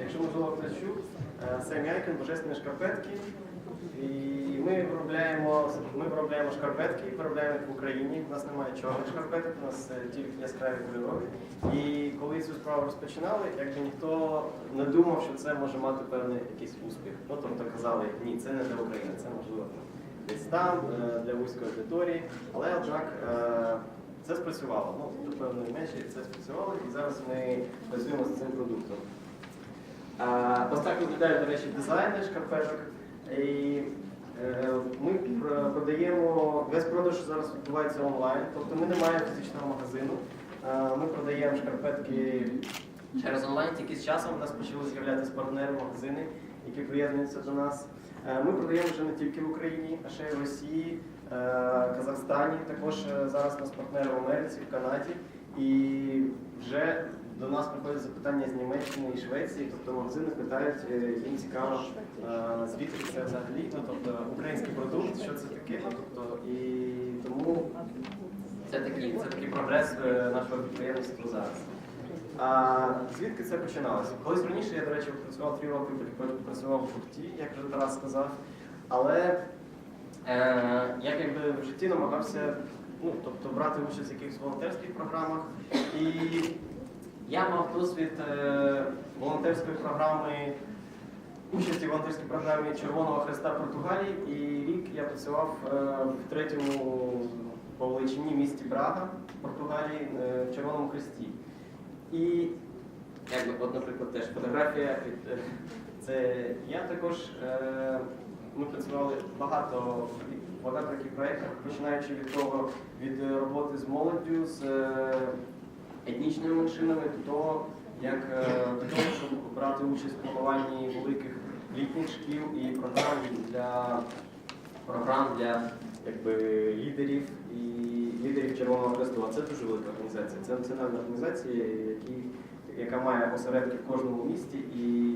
Якщо можливо е, це М'яйкин, божественні шкарпетки. І ми виробляємо, ми виробляємо шкарпетки, виробляємо їх в Україні. У нас немає чорних шкарпеток, у нас е, тільки яскраві кольорові. І коли цю справу розпочинали, якби ніхто не думав, що це може мати певний якийсь успіх. Ну тобто казали, ні, це не для України, це можливо десь там, е, для вузької аудиторії. Але однак е, це спрацювало. Ну, до певної межі це спрацювало, і зараз ми працюємо з цим продуктом. Так виглядає, до речі, дизайни шкарпеток. І е, ми продаємо, весь продаж зараз відбувається онлайн, тобто ми не маємо фізичного магазину. Ми продаємо шкарпетки через онлайн, тільки з часом у нас почали з'являтися партнери, магазини, які приєднуються до нас. Ми продаємо вже не тільки в Україні, а ще й в Росії, Казахстані. Також е, зараз у нас партнери в Америці, в Канаді. І вже до нас приходять запитання з Німеччини і Швеції, тобто магазини питають, е, їм цікаво, е, звідки це взагалі, ну тобто український продукт, що це таке, ну, тобто і тому це такий, це такий прогрес е, нашого підприємництва зараз. А звідки це починалося? Колись раніше я, до речі, працював три роки, працював в гурті, як вже Тарас сказав, але е, я якби в житті намагався ну, тобто, брати участь в якихось волонтерських програмах. І я мав досвід е, волонтерської програми, участі в волонтерській програмі Червоного Хреста Португалії, і рік я працював е, в третьому по величині місті Брага, Португалії, е, в Червоному Хресті. І якби, от, наприклад, теж фотографія. від, Це я також. Ми працювали багато багато таких проєктів, починаючи від того, від роботи з молоддю, з етнічними меншинами, того, як е, до того, щоб брати участь в плануванні великих літніх шкіл і програм для програм для якби, лідерів і лідерів Червоного Хресту. А це дуже велика організація. Це національна організація, які, яка має осередки в кожному місті. І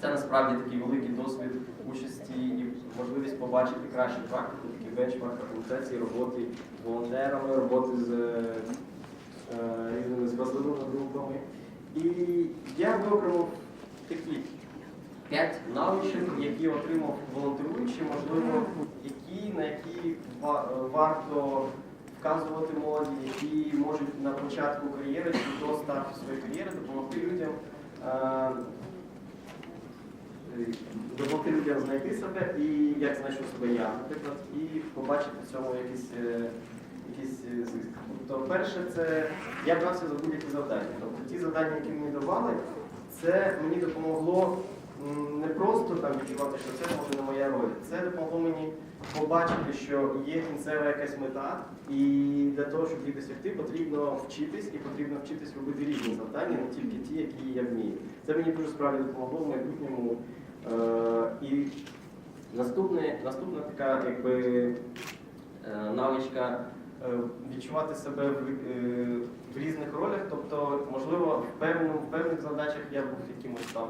це насправді такий великий досвід участі і можливість побачити кращу практику, такий бенчмарк організації роботи з волонтерами, роботи з е, різними зв'язливими групами. І я виокремив такі п'ять навичок, які отримав волонтеруючи, можливо, які, на які варто вказувати молоді, які можуть на початку кар'єри чи до старту своєї кар'єри допомогти людям. е, Допомогти людям знайти себе і як знайшов себе я, наприклад, і побачити в цьому якийсь, е, якийсь зиск. Тобто, перше, це я брався за будь-які завдання. Тобто ті завдання, які мені давали, це мені допомогло не просто там відчувати, що це може не моя роль. Це допомогло мені побачити, що є кінцева якась мета, і для того, щоб її досягти, потрібно вчитись і потрібно вчитись робити різні завдання, не тільки ті, які я вмію. Це мені дуже справді допомогло в майбутньому. Е, і наступне, наступна така якби, е, навичка відчувати себе в, е, в різних ролях. Тобто, можливо, в, певному, в певних задачах я був якимось там,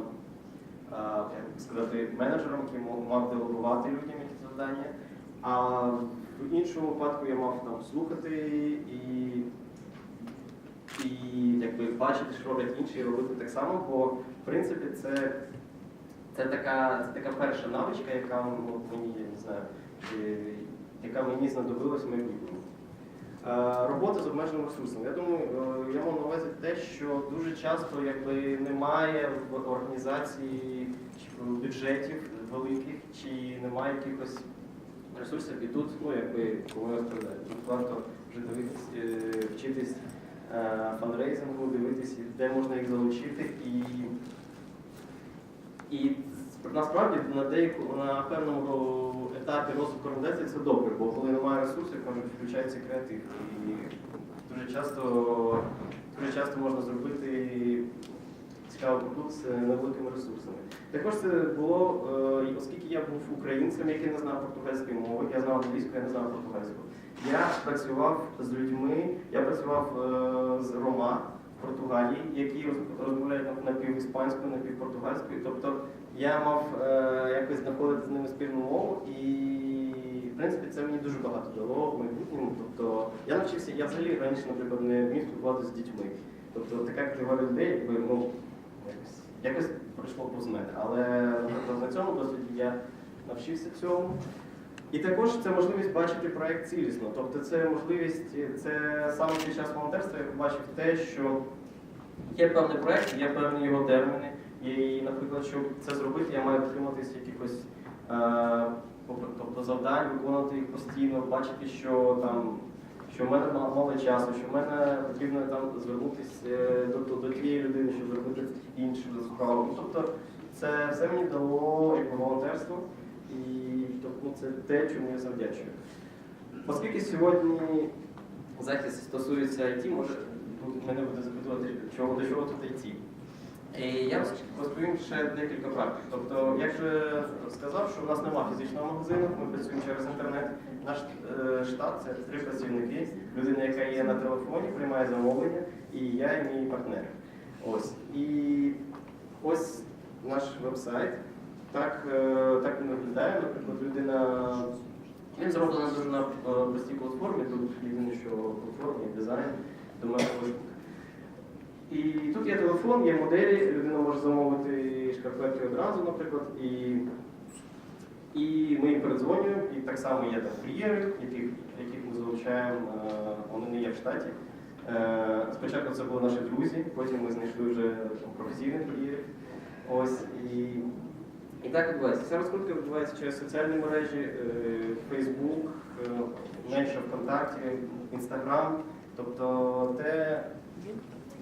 е, як сказати, менеджером, який мав делегувати людям якісь завдання. А в іншому випадку я мав там слухати і, і якби бачити, що роблять інші, і робити так само, бо в принципі це, це, така, це така перша навичка, яка ну, мені я не знаю, яка мені знадобилась в майбутньому. Е, Робота з обмеженим ресурсом. Я думаю, е, я мав на увазі те, що дуже часто якби, немає в організації бюджетів великих, чи немає якихось ресурсів, і тут, ну, якби, кому я розповідаю, тут варто вже дивитись, е, вчитись фандрейзингу, дивитись, де можна їх залучити. І, і насправді на деяку, на певному етапі розвитку організації це добре, бо коли немає включається креатив. І дуже часто, дуже часто можна зробити цікавий продукт з невеликими ресурсами. Також це було, е, оскільки я був українцем, який не знав португальської мови, я знав англійську, я не знав португальську. Я працював з людьми, я працював е, з Рома в Португалії, які розмовляють напівіспанською, напівпортугальською. Тобто я мав е, якось знаходити з ними спільну мову і принципі це мені дуже багато дало в майбутньому. Тобто я навчився, я взагалі раніше, наприклад, не вмів спілкуватися з дітьми. Тобто така категорія людей, якби ну якось, якось пройшло повз мене. Але наприклад, на цьому досвіді я навчився цьому. І також це можливість бачити проект цілісно. Тобто це можливість, це саме під час волонтерства я побачив те, що є певний проект, є певні його терміни. І, наприклад, щоб це зробити, я маю дотриматися якихось е, тобто завдань, виконувати їх постійно, бачити, що там. Що в мене мало часу, що в мене потрібно там звернутися е, до, тієї людини, щоб зробити іншу справу. Тобто це все мені дало якби, волонтерство, і тобто, це те, чому я завдячую. Оскільки сьогодні захист стосується IT, може мене буде запитувати, чого до чого тут IT. І я розповім ще декілька практик. Тобто, як же сказав, що в нас немає фізичного магазину, ми працюємо через інтернет. Наш е, штат це три працівники, людина, яка є на телефоні, приймає замовлення, і я і мій партнер. Ось. І ось наш веб-сайт. Так, е, так він виглядає. Наприклад, людина. Він зроблений дуже на е, простій платформі, тут єдине, що платформі, дизайн, до мене Facebook. І тут є телефон, є моделі, людина може замовити шкарпетки одразу, наприклад, і, і ми їм передзвонюємо, і так само є там кур'єри, яких, яких ми залучаємо, е, вони не є в штаті. Е, Спочатку це були наші друзі, потім ми знайшли вже професійних кур'єрів. Ось, і, і так відбувається. Ця розкрутка відбувається через соціальні мережі, е, Facebook, менше ВКонтакті, Інстаграм. Тобто те,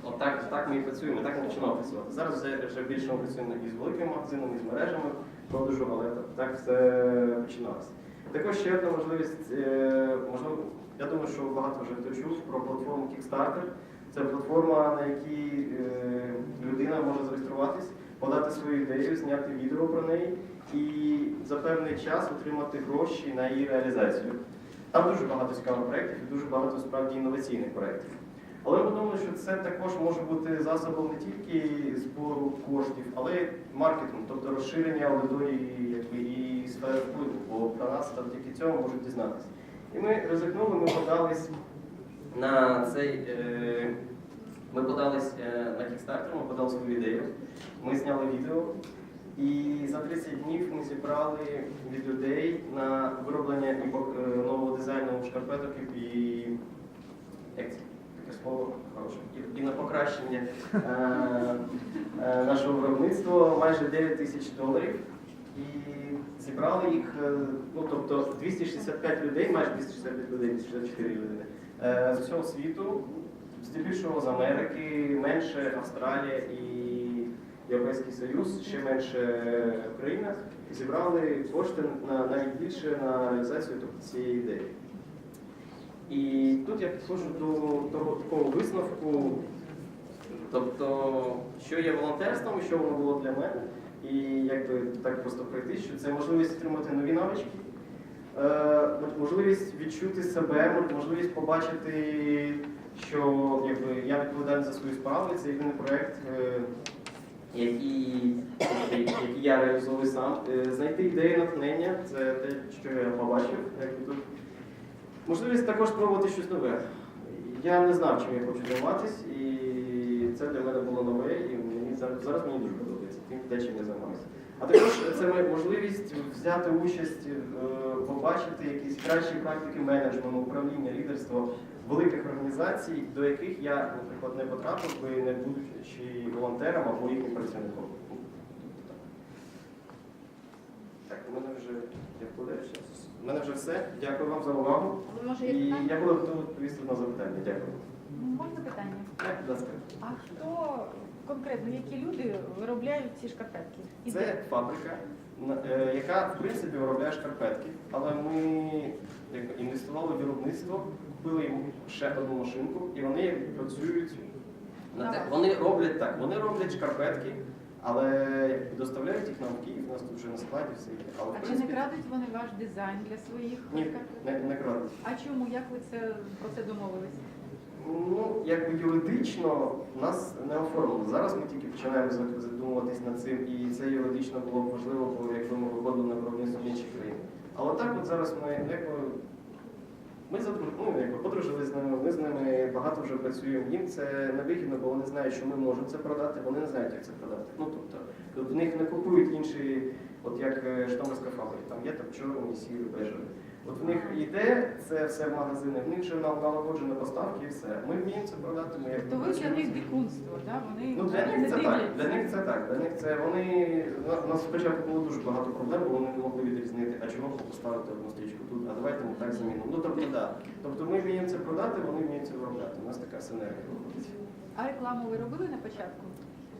Отак, так ми і працюємо, так ми починаємо працювати. Зараз вже, більше ми працюємо із великими магазинами, із мережами продажу, але так, так все починалося. Також ще одна можливість, е, можливо, я думаю, що багато вже хто чув про платформу Kickstarter. Це платформа, на якій е, людина може зареєструватись, подати свою ідею, зняти відео про неї і за певний час отримати гроші на її реалізацію. Там дуже багато цікавих проєктів і дуже багато справді інноваційних проєктів. Але ми думали, що це також може бути засобом не тільки збору коштів, але й маркетингу, тобто розширення аудиторії і сфери впливу, бо про нас завдяки цьому можуть дізнатися. І ми ризикнули, ми подались на цей. Е, ми подались е, на Kickstarter, ми подали свою ідею, ми зняли відео. І за 30 днів ми зібрали від людей на вироблення е, нового дизайну шкарпеток і таке слово хороше, і, на покращення е, е, нашого виробництва майже 9 тисяч доларів. І зібрали їх, е, ну тобто 265 людей, майже 265 людей, 264 людини з усього світу, здебільшого з Америки, менше Австралія і Європейський Союз, ще менше Україна, зібрали кошти на навіть більше на реалізацію тобто, цієї ідеї. І тут я підходжу до того такого висновку, тобто, що є волонтерством що воно було для мене. І якби так просто пройти, що це можливість отримати нові навички, е, можливість відчути себе, можливість побачити, що якби, я відповідальний за свою справу, це єдиний проєкт, е, який, який я реалізовую сам. Е, Знайти ідеї натхнення, це те, що я побачив, якби тут. Можливість також спробувати щось нове. Я не знав, чим я хочу займатися, і це для мене було нове, і мені зараз, зараз мені дуже подобається тим, те, чим я займаюся. А також це можливість взяти участь, е, побачити якісь кращі практики менеджменту, управління, лідерства великих організацій, до яких я, наприклад, не потрапив би, не будучи волонтером або їхнім працівником. Так, у мене вже я вкладаю зараз. У мене вже все. Дякую вам за увагу. Ви може є І питання? я буду готовий відповісти на запитання. Дякую. Можна питання? Так, будь ласка. А хто конкретно, які люди виробляють ці шкарпетки? І Це де? фабрика, на- е, яка в принципі виробляє шкарпетки, але ми якби, інвестували в виробництво, купили йому ще одну машинку, і вони працюють на те. Вони роблять так, вони роблять шкарпетки, але доставляють їх нам в Київ, у нас тут вже на складі все є. Але в А чи не принципі крадуть вони ваш дизайн для своїх ні, не, не крадуть. А чому? Як ви це про це домовились? Ну, якби юридично нас не оформили. Зараз ми тільки починаємо за- задумуватись над цим, і це юридично було б важливо, бо якби ми виходили на виробництво в інші країни. Але так от зараз ми якби, ми ну, якби, подружилися з ними, ми з ними багато вже працюємо. Їм це не вигідно, бо вони знають, що ми можемо це продати, вони не знають, як це продати. Ну тобто Тобто в них не купують інші, от як е, Житомирська фабрика, там є там чорні, сірі, бежеві. От в них йде це все в магазини, в них вже нам налагоджені поставки і все. Ми вміємо це продати, ми як То ви для них дикунство, да? вони Ну, для них це так. Для них це так. Для них це вони у нас спочатку було дуже багато проблем, бо вони не могли відрізнити, а чого поставити одну стрічку а давайте ми так замінимо. Ну тобто, да. Тобто ми вміємо це продати, вони вміють це виробляти. У нас така синергія виходить. А рекламу ви робили на початку?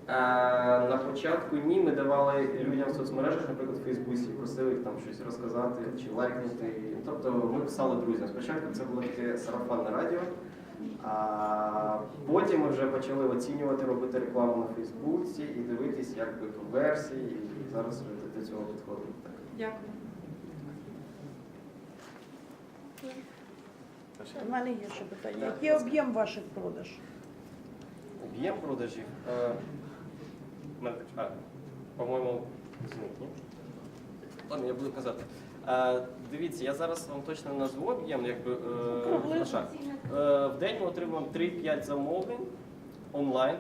А, на початку ні, ми давали людям в соцмережах, наприклад, в Фейсбуці, просили їх там щось розказати чи лайкнути. Тобто ми писали друзям. Спочатку це було таке сарафанне радіо, а потім ми вже почали оцінювати, робити рекламу на Фейсбуці і дивитись, як би конверсії, і зараз до цього підходимо. Дякую. У мене є ще питання. Так, Який об'єм ваших продаж? Об'єм продажів. Е, в мене так, а, по-моєму, зник, ні? Ладно, я буду казати. Е, дивіться, я зараз вам точно назву об'єм, якби е, Приблизно. Е, в день ми отримуємо 3-5 замовлень онлайн.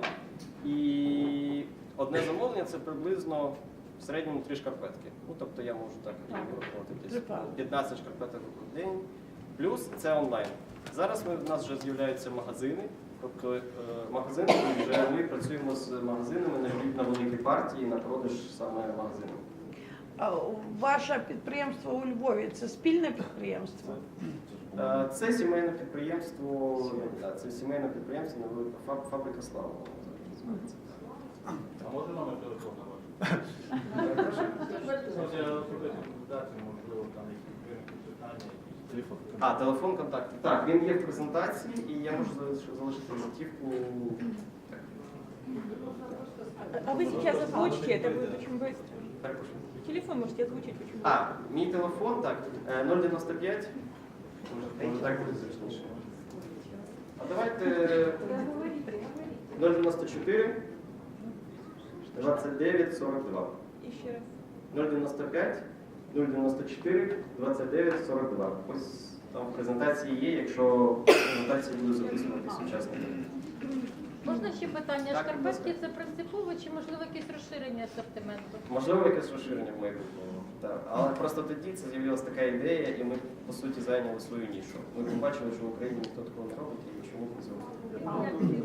І одне замовлення це приблизно в середньому 3 шкарпетки. Ну, тобто я можу так десь Три 15 шкарпеток в день. Плюс це онлайн. Зараз ми, в нас вже з'являються магазини. Тобто е, магазини, і вже ми працюємо з магазинами на, на великі партії на продаж саме магазинам. А ваше підприємство у Львові це спільне підприємство? Е, Це сімейне підприємство, да, це сімейне підприємство, невелика фаб- фабрика слава. воно так називається. А може номер телефону ваш? Я можливо, там якісь виникли питання, телефон. А, телефон контакту. Так, він є в презентації, і я можу залиш- залишити візитівку. Так, А вы сейчас озвучите, это будет очень быстро. так, прошу. Телефон можете озвучить очень быстро. А, мій телефон, так, е, 095. Може, може так буде зручніше. А давайте 094 29 42. Еще раз. 095 094 29 42. Ось там в презентації є, якщо презентація буде записуватися учасники. Можна ще питання? Так. Шкарпетки це принципово чи можливо якесь розширення асортименту? Можливо, якесь розширення в майбутньому. Так. Але просто тоді це з'явилася така ідея, і ми по суті зайняли свою нішу. Ми побачили, що в Україні ніхто такого не робить і чому не зробити.